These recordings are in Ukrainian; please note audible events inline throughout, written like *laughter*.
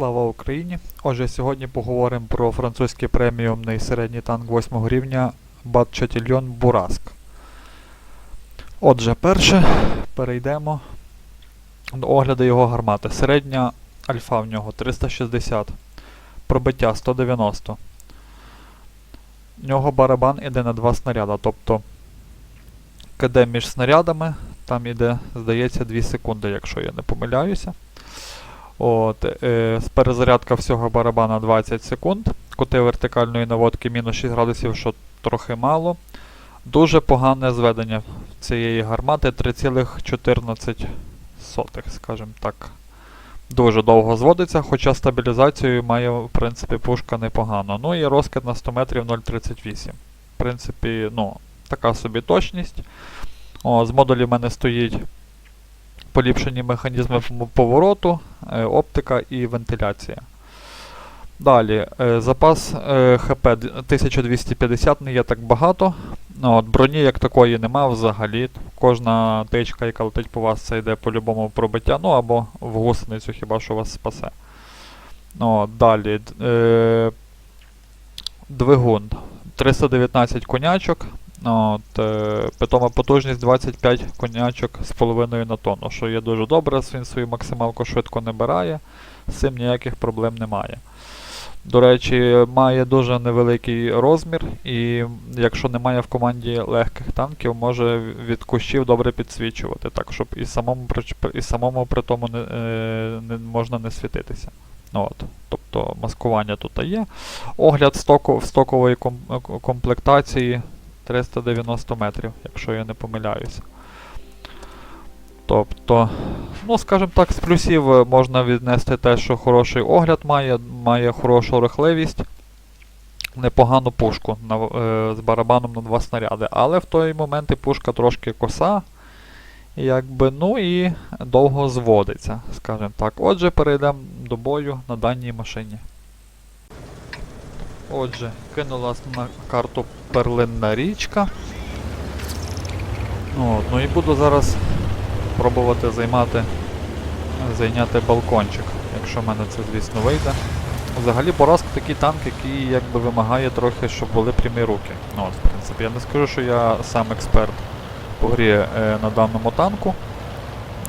Слава Україні! Отже, сьогодні поговоримо про французький преміумний середній танк 8 рівня Бат Чатільйон Бураск. Отже, перше перейдемо до огляду його гармати. Середня альфа в нього 360, пробиття 190. В нього барабан іде на два снаряда, тобто КД між снарядами, там іде, здається, 2 секунди, якщо я не помиляюся. От, е, перезарядка всього барабана 20 секунд. Кути вертикальної наводки мінус 6 градусів, що трохи мало. Дуже погане зведення цієї гармати 3,14, скажімо так. Дуже довго зводиться, хоча стабілізацію має, в принципі, пушка непогано. Ну і розкид на 100 метрів 0,38. В принципі, ну, така собі точність. О, з модулів в мене стоїть поліпшені механізми повороту, е, оптика і вентиляція. Далі, е, запас е, ХП 1250 не є так багато. Ну, от, броні як такої нема взагалі. Кожна тичка, яка летить по вас, це йде по-любому пробиття, ну або в гусеницю, хіба що вас спасе. Ну, от, далі. Двигун 319 конячок. От, е, питома потужність 25 конячок з половиною на тонну, що є дуже добре, він свою максималку швидко набирає, з цим ніяких проблем немає. До речі, має дуже невеликий розмір, і якщо немає в команді легких танків, може від кущів добре підсвічувати, так щоб і самому, і самому при тому не, е, не можна не світитися. Ну, От, тобто маскування тут є. Огляд стоку, стокової комплектації 390 метрів, якщо я не помиляюся. Тобто, ну, скажімо так, з плюсів е, можна віднести те, що хороший огляд має, має хорошу рухливість, непогану пушку на, е, з барабаном на два снаряди. Але в той момент і пушка трошки коса, якби, ну і довго зводиться, скажімо так. Отже, перейдемо до бою на даній машині. Отже, кинула на карту перлинна річка. От, ну і буду зараз пробувати займати, зайняти балкончик, якщо в мене це, звісно, вийде. Взагалі Бораск такий танк, який якби вимагає трохи, щоб були прямі руки. Ну, от, в принципі, я не скажу, що я сам експерт по грі е, на даному танку.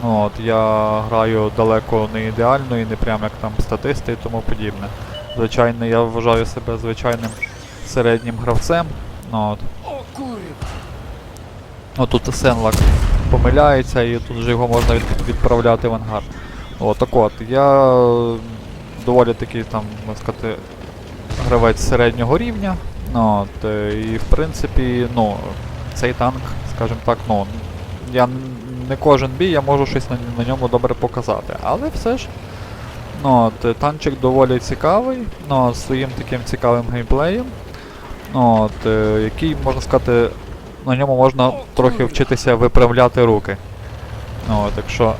От, я граю далеко не ідеально і не прямо як там статисти і тому подібне. Звичайно, я вважаю себе звичайним середнім гравцем. Ну, от. О, тут Сенлак помиляється і тут вже його можна від, відправляти в ангар. О, так от, я доволі такий там, можна сказати, гравець середнього рівня. Ну, от, е, і в принципі, ну, цей танк, скажімо так, ну, я не кожен бій, я можу щось на, на ньому добре показати. Але все ж, ну, от, танчик доволі цікавий, ну, своїм таким цікавим геймплеєм. От, е, який, можна сказати, на ньому можна трохи вчитися виправляти руки. От, якщо,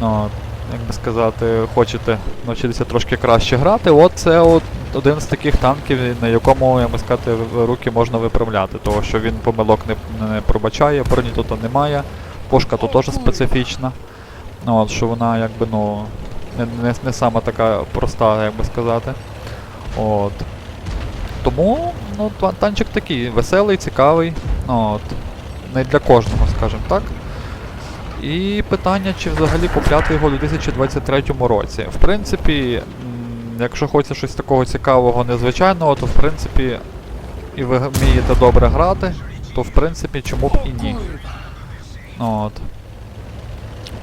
от, як би сказати, хочете навчитися трошки краще грати, от це от один з таких танків, на якому, як би сказати, руки можна виправляти, тому що він помилок не, не пробачає, броні тут немає, пушка тут теж специфічна. От, що вона якби, ну, не, не, не сама така проста, як би сказати. От. Тому ну, танчик такий веселий, цікавий. Ну, От. Не для кожного, скажімо так. І питання, чи взагалі купляти його у 2023 році. В принципі, якщо хочеться щось такого цікавого, незвичайного, то в принципі, і ви вмієте добре грати, то в принципі чому б і ні. От.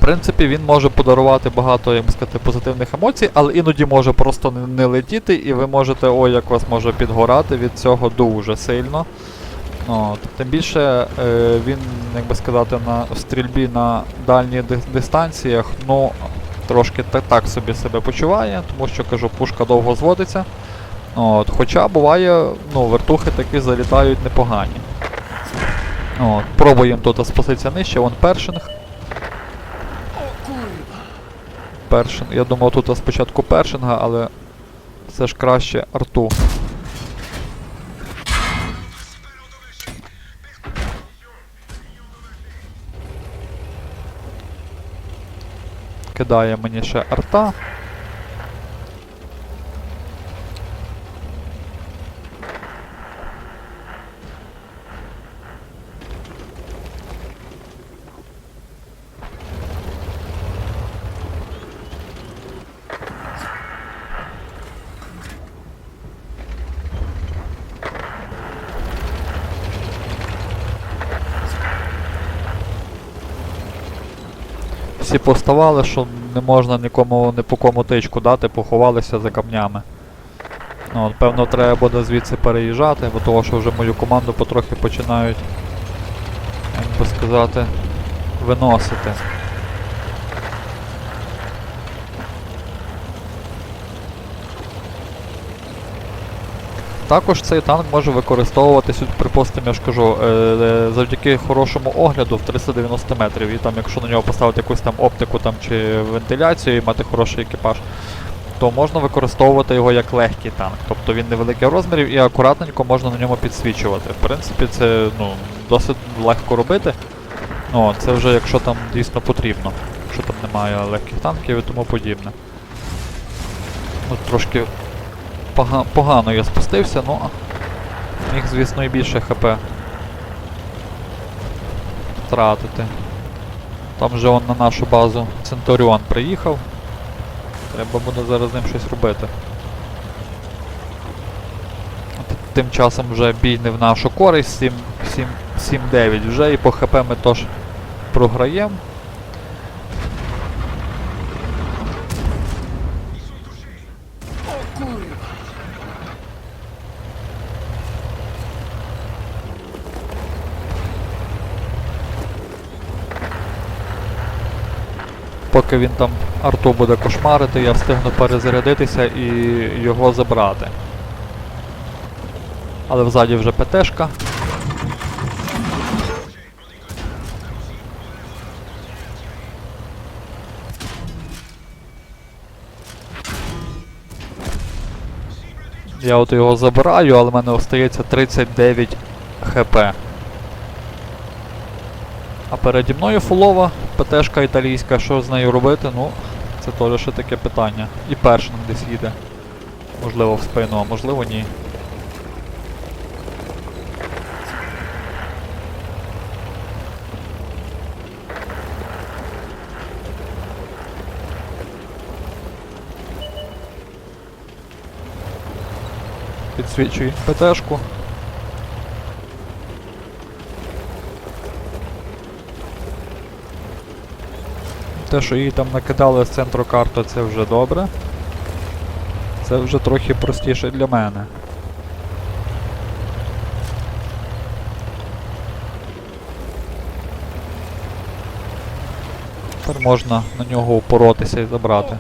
Принципі, він може подарувати багато, як сказати, позитивних емоцій, але іноді може просто не, летіти, і ви можете, ой, як вас може підгорати від цього дуже сильно. От. Тим більше е, він, як би сказати, на стрільбі на дальніх дистанціях, ну, трошки так, так собі себе почуває, тому що кажу, пушка довго зводиться. От. Хоча буває, ну, вертухи таки залітають непогані. От. Пробуємо тут спуститися нижче, вон першинг. Першин. Я думав тут спочатку першинга, але все ж краще арту. Кидає мені ще арта. Всі поставали, що не можна нікому не по кому тичку дати, поховалися за камнями. Ну, от, певно, треба буде звідси переїжджати, бо того, що вже мою команду потрохи починають, як би сказати, виносити. Також цей танк може використовуватись, припустимо, я ж кажу, е, е, завдяки хорошому огляду в 390 метрів. І там, якщо на нього поставити якусь там оптику там, чи вентиляцію і мати хороший екіпаж, то можна використовувати його як легкий танк. Тобто він невеликих розмірів і акуратненько можна на ньому підсвічувати. В принципі, це ну, досить легко робити. Ну, це вже якщо там дійсно потрібно, якщо там немає легких танків і тому подібне. От трошки пога- погано я спустився, ну міг, звісно, і більше ХП втратити. Там вже он на нашу базу Центуріон приїхав. Треба буде зараз з ним щось робити. Тим часом вже бій не в нашу користь, 7 7 7-9 вже і по ХП ми теж програємо. Поки він там арту буде кошмарити, я встигну перезарядитися і його забрати. Але взаді вже ПТшка. Я от його забираю, але в мене остається 39 хп. А переді мною фулова ПТшка італійська, що з нею робити? Ну, це теж ще таке питання. І першим десь їде. Можливо в спину, а можливо ні. Підсвічую ПТшку. Те, що її там накидали з центру карти, це вже добре. Це вже трохи простіше для мене. Тепер можна на нього упоротися і забрати.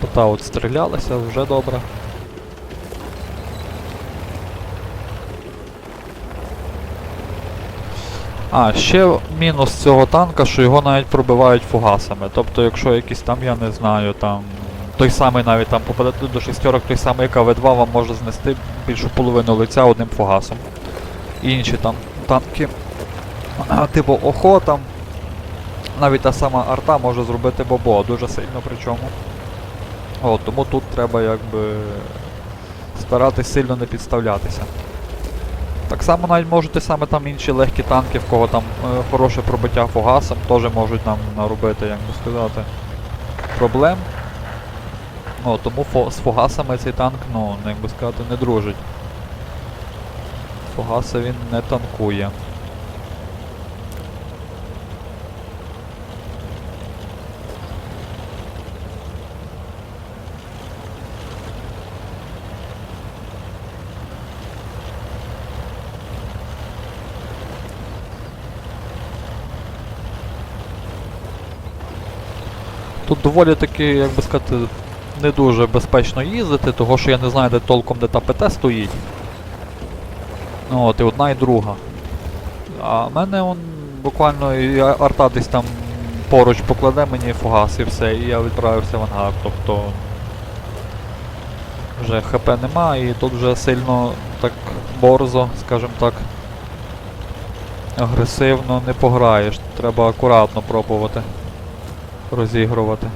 Карта от стрілялася, вже добре. А, ще мінус цього танка, що його навіть пробивають фугасами. Тобто, якщо якийсь там, я не знаю, там. Той самий навіть там попадати до шестерок, той самий КВ-2 вам може знести більшу половину лиця одним фугасом. Інші там танки, *clears throat* типу ОХО там, навіть та сама арта може зробити бобо, дуже сильно причому. О, тому тут треба якби старатись сильно не підставлятися. Так само навіть можете саме там інші легкі танки, в кого там е, хороше пробиття фугасом, теж можуть нам наробити, як би сказати, проблем. О, тому фо з фугасами цей танк, ну, як би сказати, не дружить. Фугаси він не танкує. Тут доволі таки, як би сказати, не дуже безпечно їздити, того що я не знаю, де толком де та ПТ стоїть. Ну от, і одна і друга. А в мене он буквально і арта десь там поруч покладе мені фугас і все, і я відправився в ангар. Тобто вже ХП нема і тут вже сильно так борзо, скажімо так, агресивно не пограєш. Треба акуратно пробувати розігрувати.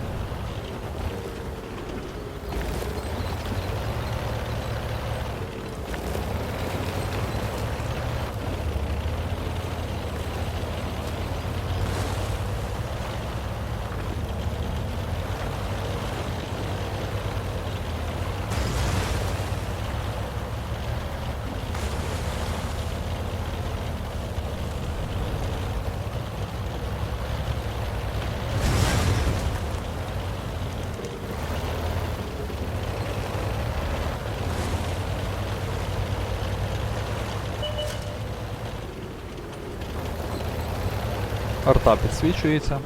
Арта підсвічується.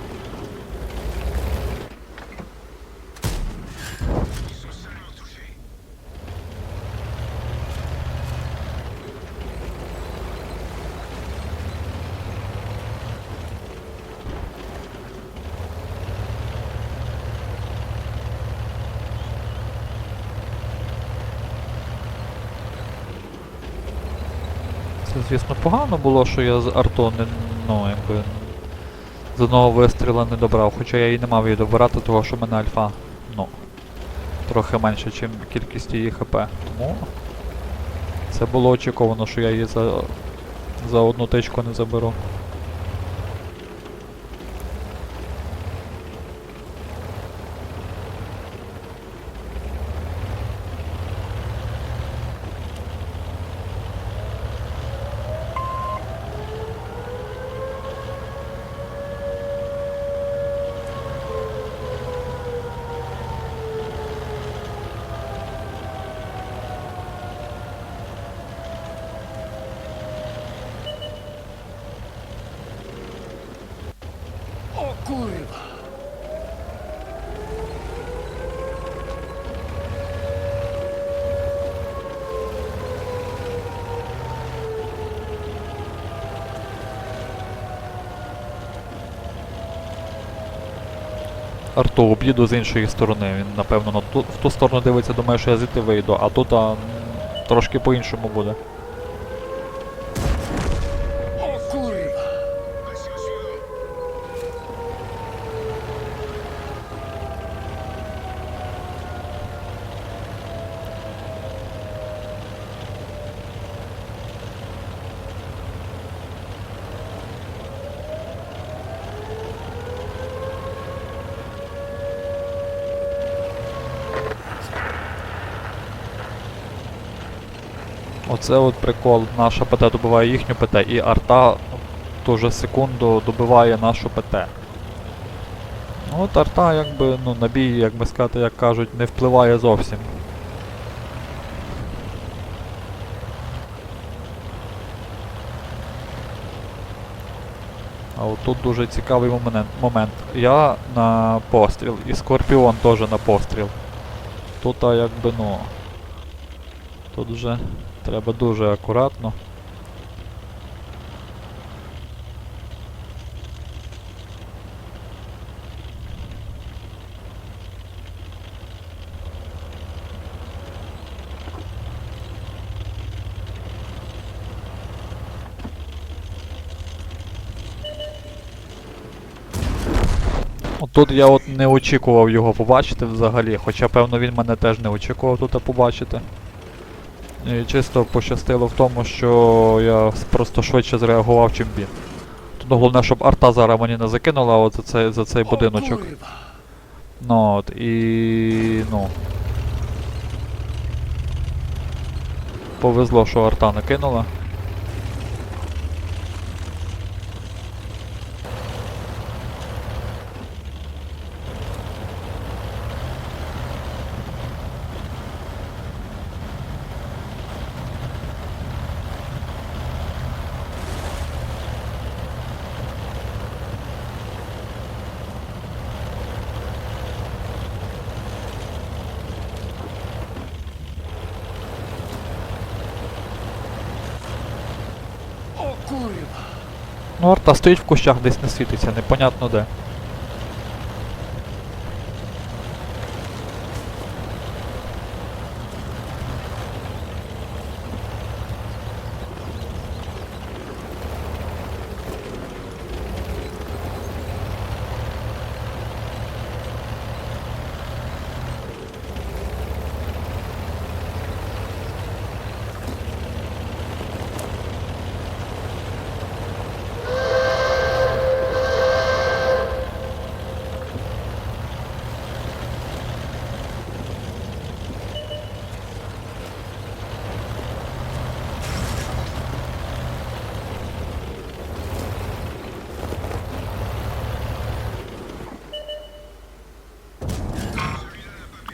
Звісно, погано було, що я з арту не, ну, якби, з одного вистріла не добрав, хоча я і не мав її добирати, того що в мене альфа, ну, трохи менше, ніж кількість її хп. Тому це було очікувано, що я її за, за одну тичку не заберу. O kurwa! Об'їду з іншої сторони. Він, напевно, на ту, в ту сторону дивиться, думає, що я звідти вийду, а тут а, трошки по-іншому буде. Оце от прикол. Наша ПТ добиває їхню ПТ, і арта ту же секунду добиває нашу ПТ. Ну, От арта, якби, ну, на бій, як би сказати, як кажуть, не впливає зовсім. А от тут дуже цікавий момент. Я на постріл, і Скорпіон теж на постріл. Тут а, якби, ну. Тут вже треба дуже акуратно. Тут я от не очікував його побачити взагалі, хоча певно він мене теж не очікував тут побачити. Чисто пощастило в тому, що я просто швидше зреагував, чим він. Тут головне, щоб арта зараз мені не закинула от за цей, за цей будиночок. Ну от, і. ну. Повезло, що арта не kurwa! Ну, стоїть в кущах, десь не світиться, непонятно де.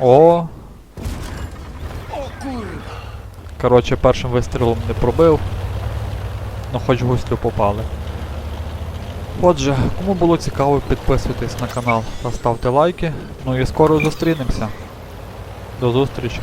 О, коротше, першим вистрілом не пробив. Ну хоч густю попали. Отже, кому було цікаво, підписуйтесь на канал та ставте лайки. Ну і скоро зустрінемося. До зустрічі!